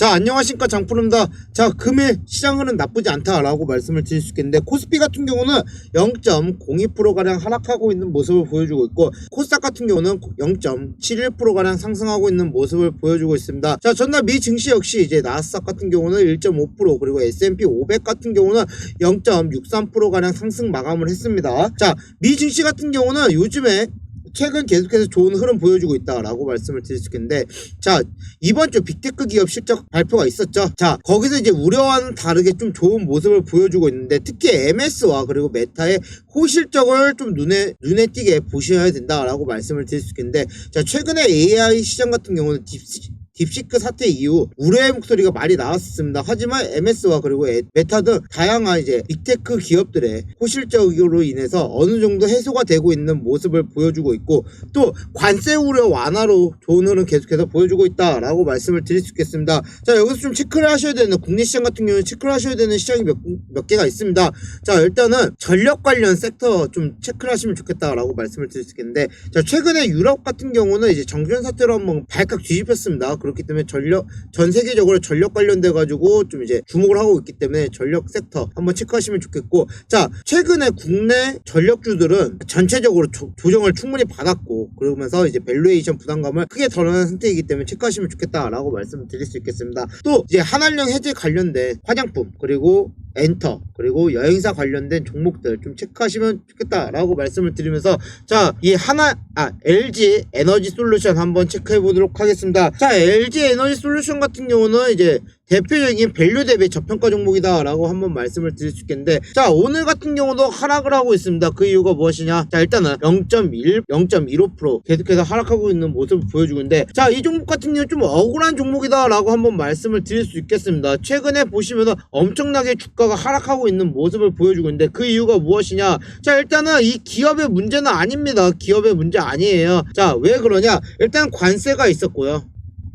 자 안녕하십니까 장프로입니다. 자 금일 시장은 나쁘지 않다라고 말씀을 드릴 수 있겠는데 코스피 같은 경우는 0.02%가량 하락하고 있는 모습을 보여주고 있고 코스닥 같은 경우는 0.71%가량 상승하고 있는 모습을 보여주고 있습니다. 자 전날 미 증시 역시 이제 나스닥 같은 경우는 1.5% 그리고 S&P 500 같은 경우는 0.63%가량 상승 마감을 했습니다. 자 미 증시 같은 경우는 요즘에 최근 계속해서 좋은 흐름 보여주고 있다라고 말씀을 드릴 수 있겠는데 자 이번 주 빅테크 기업 실적 발표가 있었죠? 자 거기서 이제 우려와는 다르게 좀 좋은 모습을 보여주고 있는데 특히 MS와 그리고 메타의 호실적을 좀 눈에 눈에 띄게 보셔야 된다라고 말씀을 드릴 수 있겠는데 자 최근에 AI 시장 같은 경우는 딥시 딥시크 사태 이후 우려의 목소리가 많이 나왔습니다. 하지만 MS와 그리고 에- 메타 등 다양한 이제 빅테크 기업들의 호실적으로 인해서 어느 정도 해소가 되고 있는 모습을 보여주고 있고 또 관세 우려 완화로 좋은 흐름 계속해서 보여주고 있다라고 말씀을 드릴 수 있겠습니다. 자 여기서 좀 체크를 하셔야 되는 국내 시장 같은 경우는 체크를 하셔야 되는 시장이 몇, 몇 개가 있습니다. 자 일단은 전력 관련 섹터 좀 체크를 하시면 좋겠다라고 말씀을 드릴 수 있겠는데 자 최근에 유럽 같은 경우는 이제 정전 사태로 한번 발칵 뒤집혔습니다. 그 렇기 때문에 전력 전 세계적으로 전력 관련돼 가지고 좀 이제 주목을 하고 있기 때문에 전력 섹터 한번 체크하시면 좋겠고 자 최근에 국내 전력주들은 전체적으로 조, 조정을 충분히 받았고 그러면서 이제 밸류에이션 부담감을 크게 덜어낸 상태이기 때문에 체크하시면 좋겠다라고 말씀을 드릴 수 있겠습니다. 또 이제 한한령 해제 관련된 화장품 그리고 엔터 그리고 여행사 관련된 종목들 좀 체크하시면 좋겠다라고 말씀을 드리면서 자 이 하나 아 LG 에너지 솔루션 한번 체크해 보도록 하겠습니다. 자 LG 에너지 솔루션 같은 경우는 이제 대표적인 밸류 대비 저평가 종목이다라고 한번 말씀을 드릴 수 있겠는데 자 오늘 같은 경우도 하락을 하고 있습니다. 그 이유가 무엇이냐? 자 일단은 0.1 0.15% 계속해서 하락하고 있는 모습을 보여주고 있는데 자 이 종목 같은 경우는 좀 억울한 종목이다라고 한번 말씀을 드릴 수 있겠습니다. 최근에 보시면은 엄청나게 주가가 하락하고 있는 모습을 보여주고 있는데 그 이유가 무엇이냐? 자 일단은 이 기업의 문제는 아닙니다. 기업의 문제 아니에요. 자 왜 그러냐? 일단 관세가 있었고요.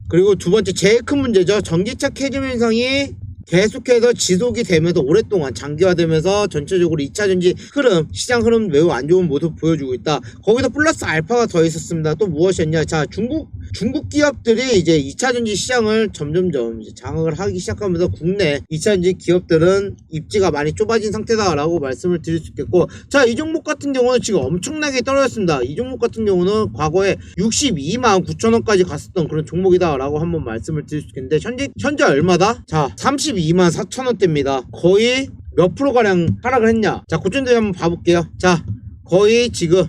그리고 두 번째 제일 큰 문제죠. 전기차 캐즘 현상이 계속해서 지속이 되면서 오랫동안 장기화되면서 전체적으로 2차 전지 흐름, 시장 흐름 매우 안 좋은 모습 보여주고 있다. 거기서 플러스 알파가 더 있었습니다. 또 무엇이었냐? 자, 중국 중국 기업들이 이제 2차전지 시장을 점점점 이제 장악을 하기 시작하면서 국내 2차전지 기업들은 입지가 많이 좁아진 상태다라고 말씀을 드릴 수 있겠고 자 이 종목 같은 경우는 지금 엄청나게 떨어졌습니다. 이 종목 같은 경우는 과거에 62만 9천 원까지 갔었던 그런 종목이다라고 한번 말씀을 드릴 수 있겠는데 현재 현재 얼마다? 자 32만 4천 원대입니다. 거의 몇 프로 가량 하락을 했냐? 자 고점들 한번 봐볼게요. 자 거의 지금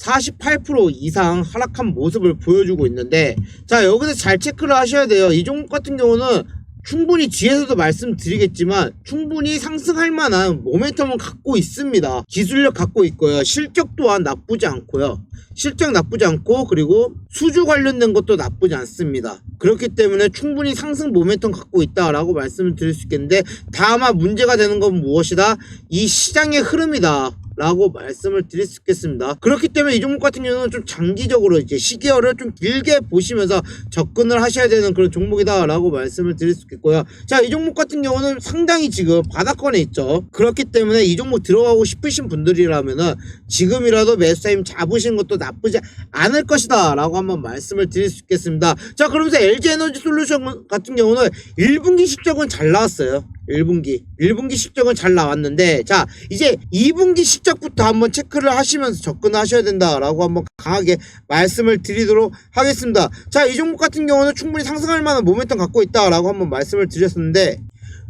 48% 이상 하락한 모습을 보여주고 있는데 자 여기서 잘 체크를 하셔야 돼요. 이 종목 같은 경우는 충분히 뒤에서도 말씀드리겠지만 충분히 상승할 만한 모멘텀은 갖고 있습니다. 기술력 갖고 있고요. 실적 또한 나쁘지 않고요. 실적 나쁘지 않고 그리고 수주 관련된 것도 나쁘지 않습니다. 그렇기 때문에 충분히 상승 모멘텀 갖고 있다라고 말씀을 드릴 수 있겠는데 다만 문제가 되는 건 무엇이다? 이 시장의 흐름이다 라고 말씀을 드릴 수 있겠습니다. 그렇기 때문에 이 종목 같은 경우는 좀 장기적으로 이제 시계열을 좀 길게 보시면서 접근을 하셔야 되는 그런 종목이다 라고 말씀을 드릴 수 있겠고요. 자, 이 종목 같은 경우는 상당히 지금 바닥권에 있죠. 그렇기 때문에 이 종목 들어가고 싶으신 분들이라면은 지금이라도 매수 타임 잡으시는 것도 나쁘지 않을 것이다 라고 한번 말씀을 드릴 수 있겠습니다. 자, 그러면서 LG 에너지 솔루션 같은 경우는 1분기 실적은 잘 나왔어요. 1분기. 1분기 실적은 잘 나왔는데, 자, 이제 2분기 실적부터 한번 체크를 하시면서 접근하셔야 된다라고 한번 강하게 말씀을 드리도록 하겠습니다. 자, 이 종목 같은 경우는 충분히 상승할 만한 모멘텀 갖고 있다라고 한번 말씀을 드렸었는데,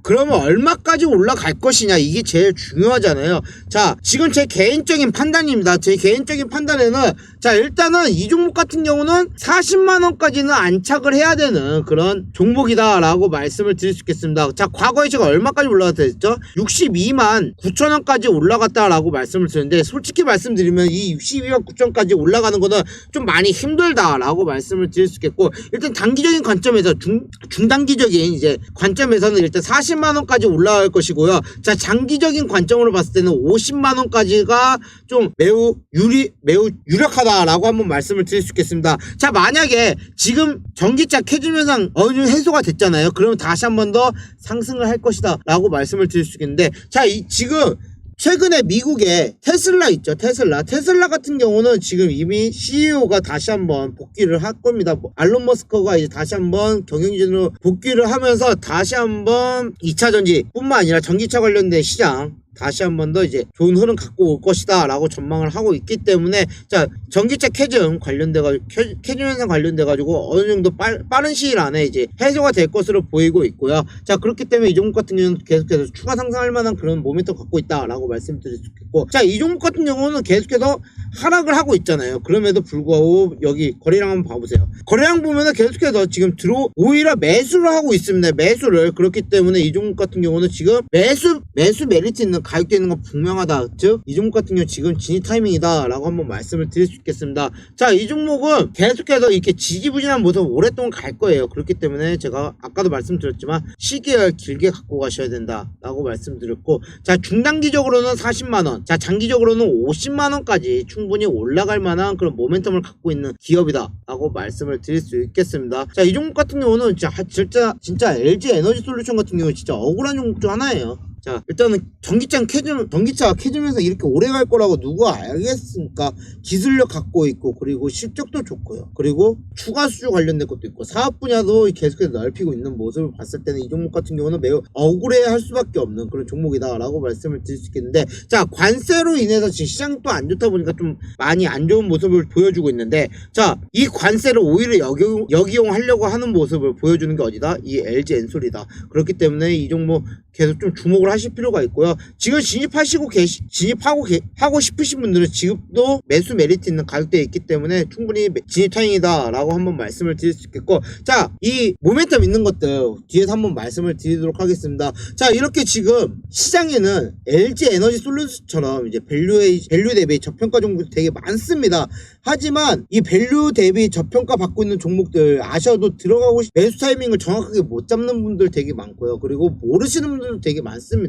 그러면 얼마까지 올라갈 것이냐? 이게 제일 중요하잖아요. 자 지금 제 개인적인 판단입니다. 제 개인적인 판단에는 자 일단은 이 종목 같은 경우는 40만원까지는 안착을 해야 되는 그런 종목이다 라고 말씀을 드릴 수 있겠습니다. 자 과거에 제가 얼마까지 올라갔다 했죠? 62만 9천원까지 올라갔다 라고 말씀을 드렸는데 솔직히 말씀드리면 이 62만 9천까지 올라가는 거는 좀 많이 힘들다 라고 말씀을 드릴 수 있겠고 일단 단기적인 관점에서 중, 중단기적인 이제 관점에서는 일단 40만 원까지 올라갈 것이고요. 자, 장기적인 관점으로 봤을 때는 50만 원까지가 좀 매우 유리 매우 유력하다라고 한번 말씀을 드릴 수 있겠습니다. 자, 만약에 지금 전기차 캐즘 현상 어느 정도 해소가 됐잖아요. 그러면 다시 한 번 더 상승을 할 것이다라고 말씀을 드릴 수 있겠는데 자, 이 지금 최근에 미국의 테슬라 있죠 테슬라. 테슬라 같은 경우는 지금 이미 CEO가 다시 한번 복귀를 할 겁니다. 뭐, 알론 머스크가 이제 다시 한번 경영진으로 복귀를 하면서 다시 한번 2차 전지 뿐만 아니라 전기차 관련된 시장 다시 한 번 더 이제 좋은 흐름 갖고 올 것이다 라고 전망을 하고 있기 때문에 자 전기차 캐즘 관련돼 가지고 캐즘 현상 관련돼 가지고 어느 정도 빨, 빠른 시일 안에 이제 해소가 될 것으로 보이고 있고요. 자 그렇기 때문에 이 종목 같은 경우는 계속해서 추가 상승할 만한 그런 모멘텀 갖고 있다 라고 말씀드릴 수 있겠고 자이 종목 같은 경우는 계속해서 하락을 하고 있잖아요. 그럼에도 불구하고 여기 거래량 한번 봐보세요. 거래량 보면은 계속해서 지금 들어 오히려 매수를 하고 있습니다. 매수를. 그렇기 때문에 이 종목 같은 경우는 지금 매수 매수 메리트 있는 가격대 있는 건 분명하다. 즉 이 종목 같은 경우 지금 진입 타이밍이다. 라고 한번 말씀을 드릴 수 있겠습니다. 자 이 종목은 계속해서 이렇게 지지부진한 모습 오랫동안 갈 거예요. 그렇기 때문에 제가 아까도 말씀드렸지만 시기를 길게 갖고 가셔야 된다. 라고 말씀드렸고 자 중단기적으로는 40만원 자 장기적으로는 50만원까지 충분히 올라갈 만한 그런 모멘텀을 갖고 있는 기업이다. 라고 말씀을 드릴 수 있겠습니다. 자 이 종목 같은 경우는 진짜, 진짜 LG 에너지 솔루션 같은 경우 진짜 억울한 종목 중 하나예요 자 일단은 전기차 캐즘 전기차 캐즘에서 이렇게 오래 갈 거라고 누가 알겠습니까? 기술력 갖고 있고 그리고 실적도 좋고요. 그리고 추가 수주 관련된 것도 있고 사업 분야도 계속해서 넓히고 있는 모습을 봤을 때는 이 종목 같은 경우는 매우 억울해 할 수밖에 없는 그런 종목이다 라고 말씀을 드릴 수 있겠는데 자 관세로 인해서 지금 시장이 또안 좋다 보니까 좀 많이 안 좋은 모습을 보여주고 있는데 자 이 관세를 오히려 역용, 역이용하려고 하는 모습을 보여주는 게 어디다? 이 LG 엔솔이다. 그렇기 때문에 이 종목 계속 좀 주목을 하실 필요가 있고요. 지금 진입하시고 계시, 진입하고 계, 하고 싶으신 분들은 지금도 매수 메리트 있는 가격대에 있기 때문에 충분히 매- 진입 타임이다라고 한번 말씀을 드릴 수 있겠고, 자, 이 모멘텀 있는 것들 뒤에서 한번 말씀을 드리도록 하겠습니다. 자, 이렇게 지금 시장에는 LG 에너지 솔루션처럼 이제 밸류에 밸류 대비 저평가 종목이 되게 많습니다. 하지만 이 밸류 대비 저평가 받고 있는 종목들 아셔도 들어가고 싶- 매수 타이밍을 정확하게 못 잡는 분들 되게 많고요. 그리고 모르시는 분들도 되게 많습니다.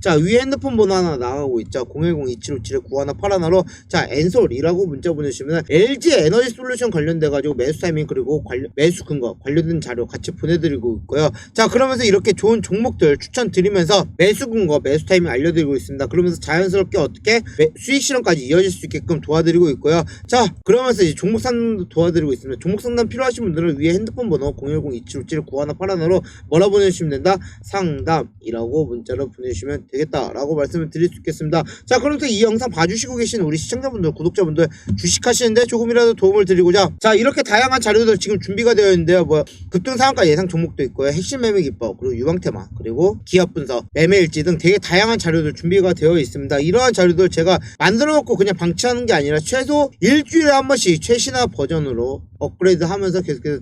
자 위에 핸드폰 번호 하나 나가고 있죠. 010-2757-9181로 자 엔솔이라고 문자 보내주시면 LG 에너지 솔루션 관련돼 가지고 매수 타이밍 그리고 관련 매수 근거 관련된 자료 같이 보내드리고 있고요. 자 그러면서 이렇게 좋은 종목들 추천드리면서 매수 근거 매수 타이밍 알려드리고 있습니다. 그러면서 자연스럽게 어떻게 매- 수익 실현까지 이어질 수 있게끔 도와드리고 있고요. 자 그러면서 이제 종목 상담도 도와드리고 있습니다. 종목 상담 필요하신 분들은 위에 핸드폰 번호 010-2757-9181로 뭐라 보내주시면 된다? 상담이라고 문자로 보내주시면 되겠다라고 말씀을 드릴 수 있겠습니다. 자 그러면서 이 영상 봐주시고 계신 우리 시청자분들 구독자분들 주식하시는데 조금이라도 도움을 드리고자 자 이렇게 다양한 자료들 지금 준비가 되어 있는데요. 뭐 급등 상한가 예상 종목도 있고요. 핵심 매매 기법 그리고 유방 테마 그리고 기업 분석 매매 일지 등 되게 다양한 자료들 준비가 되어 있습니다. 이러한 자료들 제가 만들어 놓고 그냥 방치하는 게 아니라 최소 일주일에 한 번씩 최신화 버전으로 업그레이드 하면서 계속해서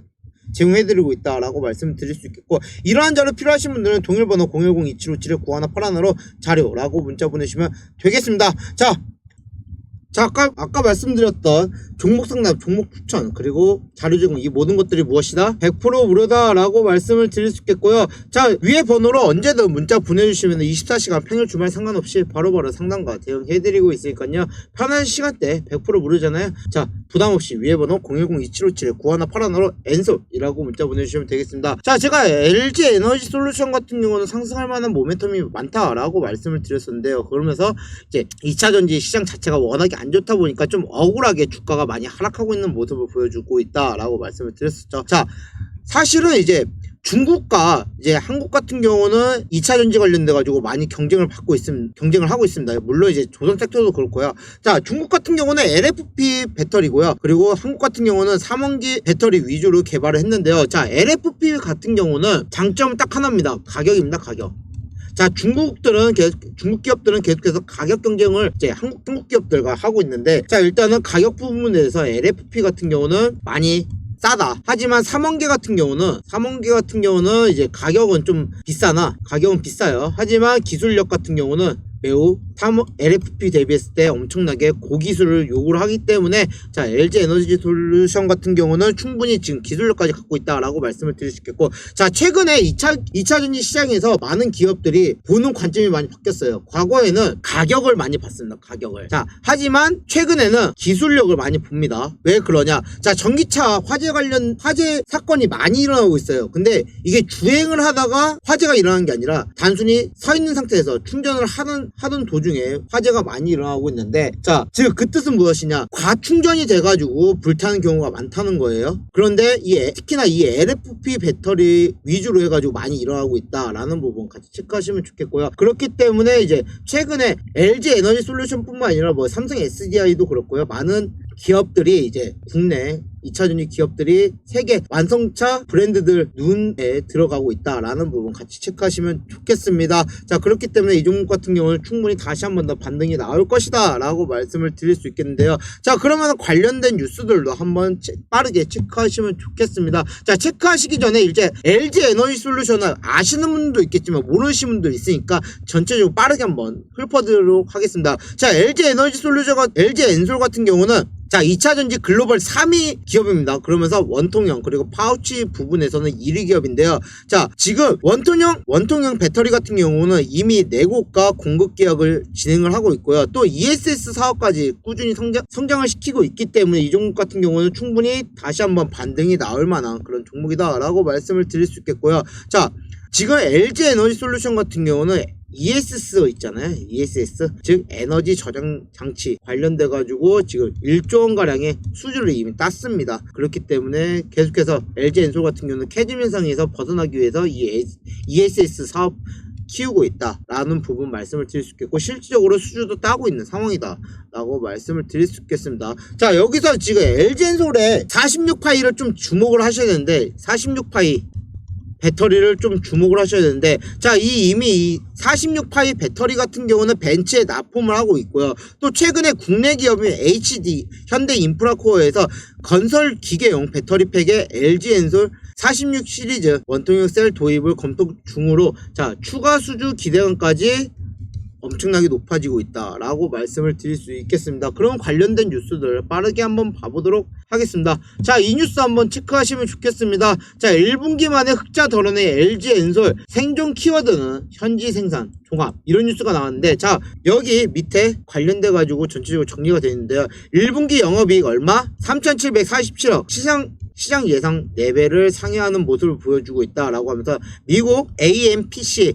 제공해드리고 있다라고 말씀드릴 수 있겠고 이러한 자료 필요하신 분들은 동일번호 010-2757-9181로 자료라고 문자 보내시면 되겠습니다. 자, 자 아까 아까 말씀드렸던 종목 상담, 종목 추천 그리고 자료 제공 이 모든 것들이 무엇이다? 100% 무료다라고 말씀을 드릴 수 있겠고요. 자 위에 번호로 언제든 문자 보내주시면 24시간 평일 주말 상관없이 바로바로 상담과 대응해드리고 있으니까요. 편한 시간대 100% 무료잖아요. 자 부담 없이 위에 번호 010-2757-9181로 엔솔이라고 문자 보내주시면 되겠습니다. 자 제가 LG 에너지 솔루션 같은 경우는 상승할 만한 모멘텀이 많다라고 말씀을 드렸었는데요. 그러면서 이제 2차 전지 시장 자체가 워낙에 안 좋다 보니까 좀 억울하게 주가가 많이 하락하고 있는 모습을 보여주고 있다라고 말씀을 드렸었죠. 자, 사실은 이제 중국과 이제 한국 같은 경우는 2차 전지 관련돼 가지고 많이 경쟁을 받고 있음 경쟁을 하고 있습니다. 물론 이제 조선 섹터도 그렇고요. 자, 중국 같은 경우는 LFP 배터리고요. 그리고 한국 같은 경우는 3원기 배터리 위주로 개발을 했는데요. 자, LFP 같은 경우는 장점은 딱 하나입니다. 가격입니다. 가격. 자 중국들은 계속 중국 기업들은 계속해서 가격 경쟁을 이제 한국 중국 기업들과 하고 있는데 자 일단은 가격 부분에서 LFP 같은 경우는 많이 싸다. 하지만 3원계 같은 경우는 3원계 같은 경우는 이제 가격은 좀 비싸나 가격은 비싸요. 하지만 기술력 같은 경우는 매우 3 LFP 대비했을 때 엄청나게 고기술을 요구를 하기 때문에 자 LG 에너지 솔루션 같은 경우는 충분히 지금 기술력까지 갖고 있다라고 말씀을 드릴 수 있겠고 자 최근에 2차 2차 전지 시장에서 많은 기업들이 보는 관점이 많이 바뀌었어요. 과거에는 가격을 많이 봤습니다. 가격을. 자 하지만 최근에는 기술력을 많이 봅니다. 왜 그러냐? 자 전기차 화재 관련 화재 사건이 많이 일어나고 있어요. 근데 이게 주행을 하다가 화재가 일어나는 게 아니라 단순히 서 있는 상태에서 충전을 하는 하던 도중에 화재가 많이 일어나고 있는데 자즉그 뜻은 무엇이냐? 과충전이 돼가지고 불타는 경우가 많다는 거예요. 그런데 이 에- 특히나 이 LFP 배터리 위주로 해가지고 많이 일어나고 있다라는 부분 같이 체크하시면 좋겠고요. 그렇기 때문에 이제 최근에 LG 에너지 솔루션뿐만 아니라 뭐 삼성 SDI도 그렇고요. 많은 기업들이 이제 국내 2차전지 기업들이 세계 완성차 브랜드들 눈에 들어가고 있다라는 부분 같이 체크하시면 좋겠습니다. 자 그렇기 때문에 이 종목 같은 경우는 충분히 다시 한 번 더 반등이 나올 것이다 라고 말씀을 드릴 수 있겠는데요. 자 그러면 관련된 뉴스들도 한번 체- 빠르게 체크하시면 좋겠습니다. 자 체크하시기 전에 이제 LG 에너지 솔루션을 아시는 분도 있겠지만 모르시는 분도 있으니까 전체적으로 빠르게 한번 훑어드리도록 하겠습니다. 자 LG 에너지 솔루션 LG 엔솔 같은 경우는 자, 2차 전지 글로벌 3위 기업입니다. 그러면서 원통형 그리고 파우치 부분에서는 1위 기업인데요. 자, 지금 원통형 원통형 배터리 같은 경우는 이미 4곳과 공급 계약을 진행을 하고 있고요. 또 ESS 사업까지 꾸준히 성장, 성장을 시키고 있기 때문에 이 종목 같은 경우는 충분히 다시 한번 반등이 나올 만한 그런 종목이다라고 말씀을 드릴 수 있겠고요. 자, 지금 LG 에너지 솔루션 같은 경우는 ESS 있잖아요. ESS 즉 에너지 저장 장치 관련돼 가지고 지금 1조 원 가량의 수주를 이미 땄습니다. 그렇기 때문에 계속해서 LG 엔솔 같은 경우는 캐즘 현상에서 벗어나기 위해서 이 ESS 사업 키우고 있다라는 부분 말씀을 드릴 수 있겠고 실질적으로 수주도 따고 있는 상황이다라고 말씀을 드릴 수 있겠습니다. 자 여기서 지금 LG 엔솔의 46파이를 좀 주목을 하셔야 되는데 46파이 배터리를 좀 주목을 하셔야 되는데 자 이 이미 이 46파이 배터리 같은 경우는 벤츠에 납품을 하고 있고요. 또 최근에 국내 기업인 HD 현대 인프라코어에서 건설 기계용 배터리 팩에 LG 엔솔 46 시리즈 원통형 셀 도입을 검토 중으로 자 추가 수주 기대감까지 엄청나게 높아지고 있다라고 말씀을 드릴 수 있겠습니다. 그럼 관련된 뉴스들 빠르게 한번 봐보도록 하겠습니다. 자, 이 뉴스 한번 체크하시면 좋겠습니다. 자, 1분기 만에 흑자 덜어낸 LG 엔솔 생존 키워드는 현지 생산 종합 이런 뉴스가 나왔는데 자, 여기 밑에 관련돼 가지고 전체적으로 정리가 되어 있는데요. 1분기 영업이익 얼마? 3,747억. 시장 시장 예상 4배를 상회하는 모습을 보여주고 있다라고 하면서 미국 AMPC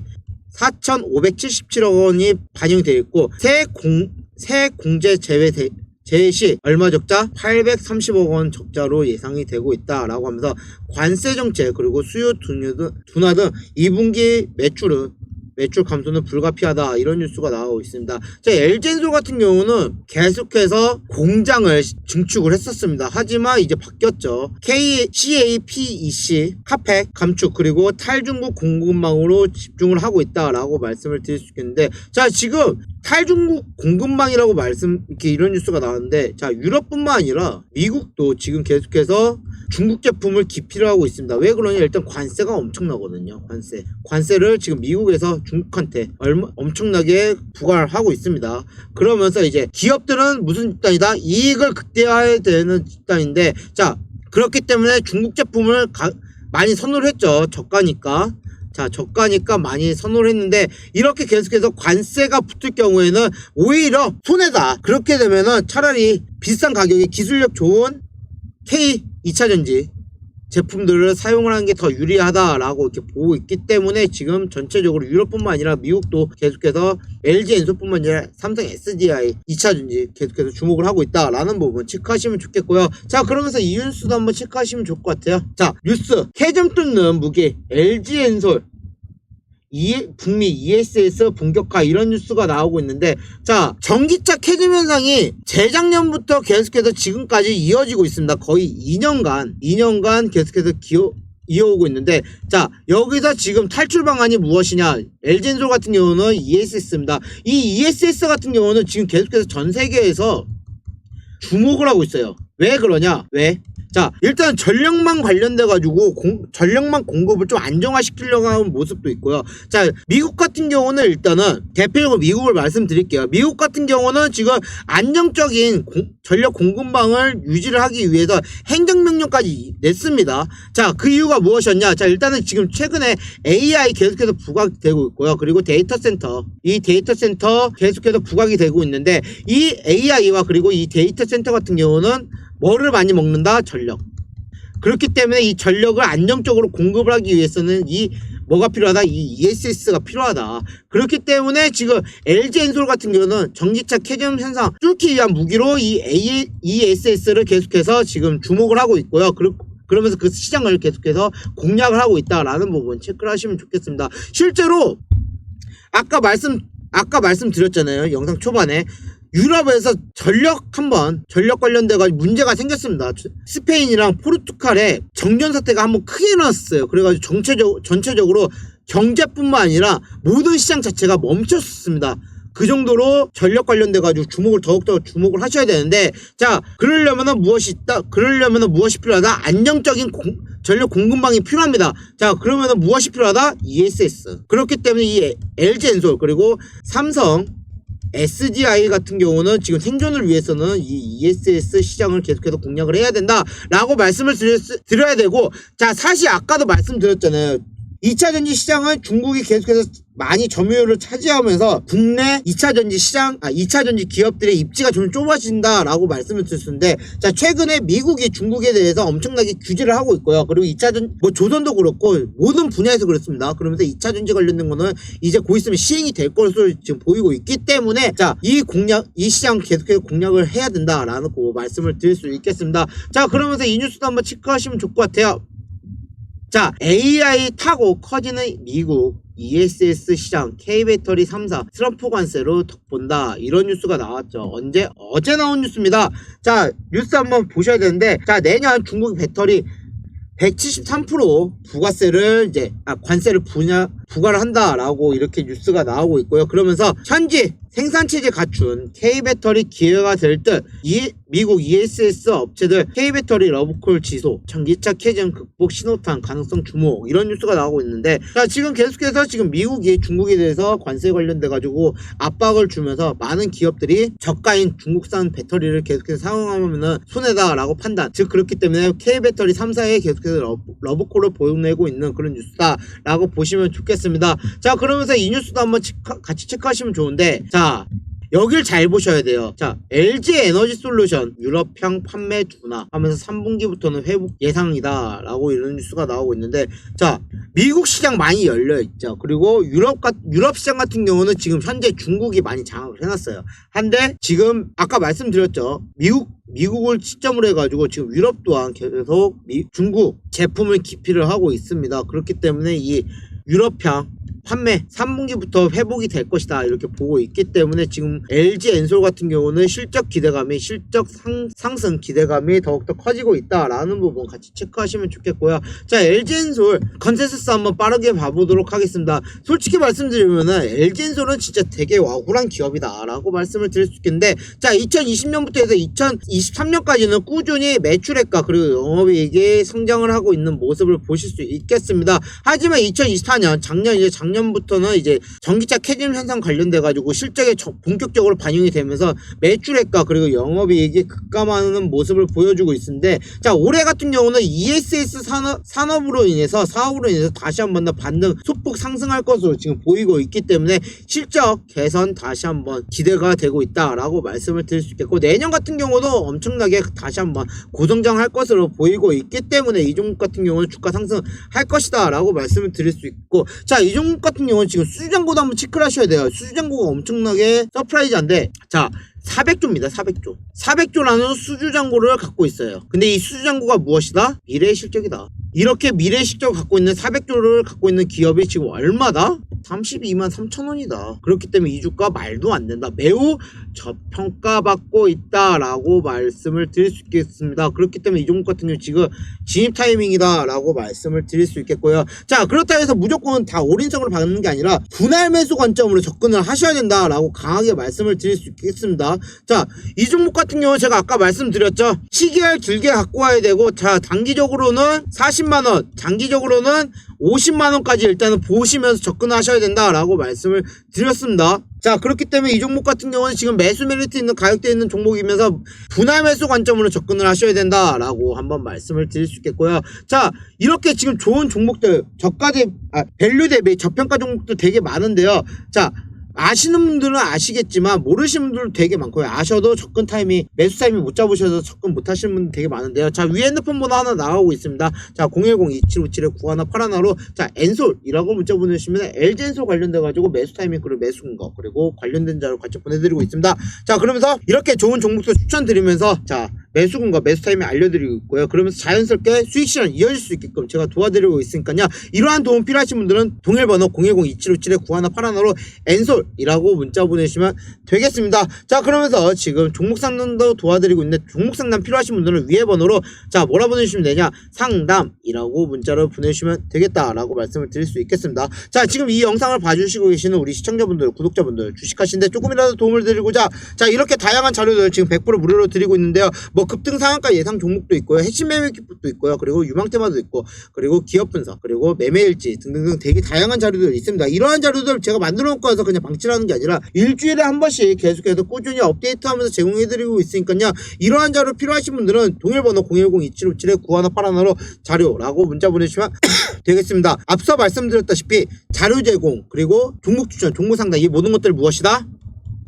4,577억 원이 반영되어 있고 새 공, 새 공제 제외 대, 제외 시 얼마 적자? 830억 원 적자로 예상이 되고 있다라고 하면서 관세 정책 그리고 수요 둔화 등 2분기 매출은 매출 감소는 불가피하다 이런 뉴스가 나오고 있습니다. 자, LG엔솔 같은 경우는 계속해서 공장을 증축을 했었습니다. 하지만 이제 바뀌었죠. K, CAPEC, 카펙 감축 그리고 탈중국 공급망으로 집중을 하고 있다라고 말씀을 드릴 수 있겠는데 자 지금 탈중국 공급망이라고 말씀 이렇게 이런 뉴스가 나왔는데 자 유럽뿐만 아니라 미국도 지금 계속해서 중국 제품을 기피를 하고 있습니다. 왜 그러냐? 일단 관세가 엄청나거든요. 관세. 관세를 지금 미국에서 중국한테 얼마 엄청나게 부과를 하고 있습니다. 그러면서 이제 기업들은 무슨 집단이다? 이익을 극대화해야 되는 집단인데 자 그렇기 때문에 중국 제품을 가- 많이 선호를 했죠. 저가니까. 자, 저가니까 많이 선호를 했는데 이렇게 계속해서 관세가 붙을 경우에는 오히려 손해다. 그렇게 되면은 차라리 비싼 가격에 기술력 좋은 K 2차전지 제품들을 사용을 하는 게 더 유리하다라고 이렇게 보고 있기 때문에 지금 전체적으로 유럽뿐만 아니라 미국도 계속해서 LG 엔소뿐만 아니라 삼성 SDI 2차전지 계속해서 주목을 하고 있다라는 부분 체크하시면 좋겠고요. 자 그러면서 이 뉴스도 한번 체크하시면 좋을 것 같아요. 자 뉴스 캐점 뚫는 무기 LG 엔솔 이 북미 ESS 본격화 이런 뉴스가 나오고 있는데 자 전기차 캐즘 현상이 재작년부터 계속해서 지금까지 이어지고 있습니다. 거의 2년간 2년간 계속해서 기어 이어오고 있는데 자 여기서 지금 탈출 방안이 무엇이냐 LG엔솔 같은 경우는 ESS입니다. 이 ESS 같은 경우는 지금 계속해서 전 세계에서 주목을 하고 있어요. 왜 그러냐? 왜? 자, 일단 전력망 관련돼 가지고 전력망 공급을 좀 안정화시키려고 하는 모습도 있고요. 자, 미국 같은 경우는 일단은 대표적으로 미국을 말씀드릴게요. 미국 같은 경우는 지금 안정적인 공- 전력 공급망을 유지를 하기 위해서 행정명령까지 냈습니다. 자, 그 이유가 무엇이었냐? 자, 일단은 지금 최근에 AI 계속해서 부각되고 있고요. 그리고 데이터 센터, 이 데이터 센터 계속해서 부각이 되고 있는데 이 AI와 그리고 이 데이터 센터 같은 경우는 뭐를 많이 먹는다? 전력. 그렇기 때문에 이 전력을 안정적으로 공급을 하기 위해서는 이 뭐가 필요하다? 이 ESS가 필요하다. 그렇기 때문에 지금 LG 엔솔 같은 경우는 전기차 캐즘 현상 뚫기 위한 무기로 이 ESS를 계속해서 지금 주목을 하고 있고요. 그러면서 그 시장을 계속해서 공략을 하고 있다라는 부분 체크를 하시면 좋겠습니다. 실제로 아까 말씀 아까 말씀드렸잖아요. 영상 초반에 유럽에서 전력 한번 전력 관련돼 가지고 문제가 생겼습니다. 스페인이랑 포르투갈에 정전 사태가 한번 크게 일어났어요. 그래가지고 전체적 전체적으로 경제뿐만 아니라 모든 시장 자체가 멈췄습니다. 그 정도로 전력 관련돼 가지고 주목을 더욱더 주목을 하셔야 되는데 자 그러려면은 무엇이 있다 그러려면은 무엇이 필요하다 안정적인 공- 전력 공급망이 필요합니다 자 그러면은 무엇이 필요하다 ESS 그렇기 때문에 이 LG 엔솔 그리고 삼성 SDI 같은 경우는 지금 생존을 위해서는 이 ESS 시장을 계속해서 공략을 해야 된다라고 말씀을 드렸, 드려야 되고 자 사실 아까도 말씀드렸잖아요 2차 전지 시장은 중국이 계속해서 많이 점유율을 차지하면서 국내 2차 전지 시장, 아, 2차 전지 기업들의 입지가 좀 좁아진다라고 말씀을 드렸는데, 자, 최근에 미국이 중국에 대해서 엄청나게 규제를 하고 있고요. 그리고 2차 전, 뭐 조선도 그렇고, 모든 분야에서 그렇습니다. 그러면서 2차 전지 관련된 거는 이제 곧 있으면 시행이 될 것으로 지금 보이고 있기 때문에, 자, 이 공략, 이 시장 계속해서 공략을 해야 된다라는 거 말씀을 드릴 수 있겠습니다. 자, 그러면서 이 뉴스도 한번 체크하시면 좋을 것 같아요. 자, AI 타고 커지는 미국 ESS 시장 K배터리 3사 트럼프 관세로 덕본다 이런 뉴스가 나왔죠. 언제 어제 나온 뉴스입니다. 자, 뉴스 한번 보셔야 되는데 자, 내년 중국 배터리 173% 부가세를 이제 아 관세를 부냐 부과를 한다라고 이렇게 뉴스가 나오고 있고요. 그러면서 현지 생산 체제 갖춘 K배터리 기회가 될듯이 미국 ESS 업체들 K배터리 러브콜 지소, 전기차 캐즘 극복 신호탄 가능성 주목 이런 뉴스가 나오고 있는데 자 지금 계속해서 지금 미국이 중국에 대해서 관세 관련돼 가지고 압박을 주면서 많은 기업들이 저가인 중국산 배터리를 계속해서 사용하면은 손해다라고 판단 즉 그렇기 때문에 K배터리 3사에 계속해서 러브, 러브콜을 보내고 있는 그런 뉴스다라고 보시면 좋겠습니다 자 그러면서 이 뉴스도 한번 체크- 같이 체크하시면 좋은데 자 여길 잘 보셔야 돼요. 자, LG 에너지 솔루션 유럽향 판매 둔화 하면서 3분기부터는 회복 예상이다 라고 이런 뉴스가 나오고 있는데 자, 미국 시장 많이 열려 있죠. 그리고 유럽 같 유럽 시장 같은 경우는 지금 현재 중국이 많이 장악을 해 놨어요. 한데 지금 아까 말씀드렸죠. 미국 미국을 시점으로 해가지고 지금 유럽 또한 계속 미- 중국 제품을 기피를 하고 있습니다. 그렇기 때문에 이 유럽향 판매 3분기부터 회복이 될 것이다 이렇게 보고 있기 때문에 지금 LG 엔솔 같은 경우는 실적 기대감이 실적 상, 상승 기대감이 더욱더 커지고 있다라는 부분 같이 체크하시면 좋겠고요. 자 LG 엔솔 컨센서스 한번 빠르게 봐보도록 하겠습니다. 솔직히 말씀드리면은 LG 엔솔은 진짜 되게 와구란 기업이다 라고 말씀을 드릴 수 있겠는데 자 2020년부터 해서 2023년까지는 꾸준히 매출액과 그리고 영업이익이 성장을 하고 있는 모습을 보실 수 있겠습니다. 하지만 2024년 작년 이제 작년 부터는 이제 전기차 캐즘 현상 관련돼 가지고 실적에 저- 본격적으로 반영이 되면서 매출액과 그리고 영업이익이 급감하는 모습을 보여주고 있는데 자 올해 같은 경우는 ESS 산업 산업으로 인해서 사업으로 인해서 다시 한 번 더 반등 소폭 상승할 것으로 지금 보이고 있기 때문에 실적 개선 다시 한번 기대가 되고 있다라고 말씀을 드릴 수 있겠고 내년 같은 경우도 엄청나게 다시 한번 고성장할 것으로 보이고 있기 때문에 이 종목 같은 경우는 주가 상승할 것이다라고 말씀을 드릴 수 있고 자 이 종목 같은 경우는 지금 수주잔고도 한번 체크를 하셔야 돼요 수주잔고가 엄청나게 서프라이즈한데 자 400조입니다 400조 400조라는 수주잔고를 갖고 있어요 근데 이 수주잔고가 무엇이다? 미래의 실적이다 이렇게 미래의 실적을 갖고 있는 400조를 갖고 있는 기업이 지금 얼마다? 32만 3천 원이다. 그렇기 때문에 이 주가 말도 안 된다. 매우 저평가받고 있다라고 말씀을 드릴 수 있겠습니다. 그렇기 때문에 이 종목 같은 경우 지금 진입 타이밍이다라고 말씀을 드릴 수 있겠고요. 자, 그렇다 해서 무조건 다 올인성으로 받는 게 아니라 분할 매수 관점으로 접근을 하셔야 된다라고 강하게 말씀을 드릴 수 있겠습니다. 자, 이 종목 같은 경우 제가 아까 말씀드렸죠. 시기를 길게 갖고 와야 되고, 자, 단기적으로는 40만 원, 장기적으로는 50만 원까지 일단은 보시면서 접근하셔야 된다라고 말씀을 드렸습니다. 자, 그렇기 때문에 이 종목 같은 경우는 지금 매수 메리트 있는 가격대 있는 종목이면서 분할 매수 관점으로 접근을 하셔야 된다라고 한번 말씀을 드릴 수 있겠고요. 자, 이렇게 지금 좋은 종목들, 저가 대, 아, 밸류 대비 저평가 종목들 되게 많은데요. 자, 아시는 분들은 아시겠지만 모르시는 분들 되게 많고요. 아셔도 접근 타임이 매수 타임이 못 잡으셔서 접근 못 하시는 분들 되게 많은데요. 자, 위에 핸드폰 번호 하나 나가고 있습니다. 자, 010-2757-9181로 자, 엔솔이라고 문자 보내주시면 LG 엔솔 관련돼 가지고 매수 타이밍 그리고 매수인 거 그리고 관련된 자료 같이 보내드리고 있습니다. 자, 그러면서 이렇게 좋은 종목도 추천드리면서 자, 매수군과 매수 타이밍 알려드리고 있고요. 그러면서 자연스럽게 수익 실현 이어질 수 있게끔 제가 도와드리고 있으니까요. 이러한 도움 필요하신 분들은 동일번호 010-2757-9181로 엔솔이라고 문자 보내주시면 되겠습니다. 자 그러면서 지금 종목 상담도 도와드리고 있는데 종목 상담 필요하신 분들은 위에 번호로 자 뭐라 보내주시면 되냐 상담이라고 문자로 보내주시면 되겠다라고 말씀을 드릴 수 있겠습니다. 자 지금 이 영상을 봐주시고 계시는 우리 시청자분들 구독자분들 주식하시는데 조금이라도 도움을 드리고자 자 이렇게 다양한 자료들 지금 100% 무료로 드리고 있는데요. 뭐 급등 상한가 예상 종목도 있고요. 핵심 매매 기법도 있고요. 그리고 유망 테마도 있고 그리고 기업 분석 그리고 매매 일지 등등등 되게 다양한 자료들이 있습니다. 이러한 자료들 제가 만들어 놓고 와서 그냥 방치하는 게 아니라 일주일에 한 번씩 계속해서 꾸준히 업데이트하면서 제공해드리고 있으니까요. 이러한 자료 필요하신 분들은 동일번호 010-2757-9181로 자료라고 문자 보내주시면 되겠습니다. 앞서 말씀드렸다시피 자료 제공 그리고 종목 추천, 종목 상담 이 모든 것들 무엇이다?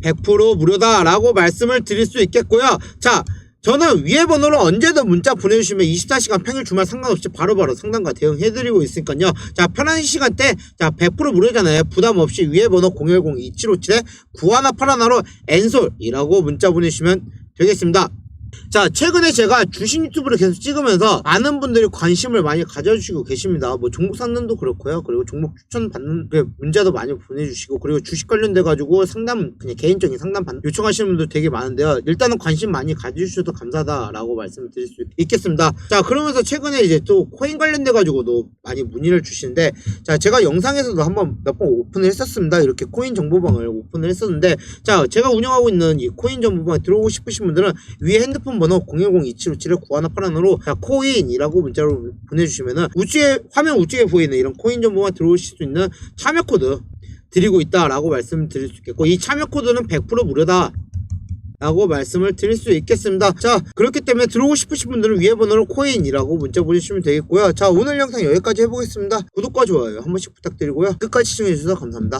100% 무료다라고 말씀을 드릴 수 있겠고요. 자, 저는 위에 번호로 언제든 문자 보내주시면 24시간 평일 주말 상관없이 바로바로 상담과 대응해드리고 있으니까요. 자, 편한 시간대, 자, 100% 무료잖아요. 부담 없이 위에 번호 010-2757-9181로 엔솔이라고 문자 보내주시면 되겠습니다. 자, 최근에 제가 주식 유튜브를 계속 찍으면서 많은 분들이 관심을 많이 가져주시고 계십니다. 뭐 종목 상담도 그렇고요. 그리고 종목 추천 받는 그 문자도 많이 보내주시고 그리고 주식 관련돼 가지고 상담 그냥 개인적인 상담 받- 요청하시는 분들 되게 많은데요. 일단은 관심 많이 가져주셔도 감사하다라고 말씀드릴 수 있겠습니다. 자, 그러면서 최근에 이제 또 코인 관련돼 가지고도 많이 문의를 주시는데 자, 제가 영상에서도 한번 몇 번 오픈을 했었습니다. 이렇게 코인 정보방을 오픈을 했었는데 자, 제가 운영하고 있는 이 코인 정보방에 들어오고 싶으신 분들은 위에 핸드폰 번호 010-2757-9181로 자, 코인이라고 문자로 보내주시면은 우측에 화면 우측에 보이는 이런 코인 정보만 들어오실 수 있는 참여 코드 드리고 있다라고 말씀드릴 수 있겠고 이 참여 코드는 100% 무료다. 라고 말씀을 드릴 수 있겠습니다. 자, 그렇기 때문에 들어오고 싶으신 분들은 위에 번호로 코인이라고 문자 보내주시면 되겠고요. 자, 오늘 영상 여기까지 해보겠습니다. 구독과 좋아요 한 번씩 부탁드리고요. 끝까지 시청해주셔서 감사합니다.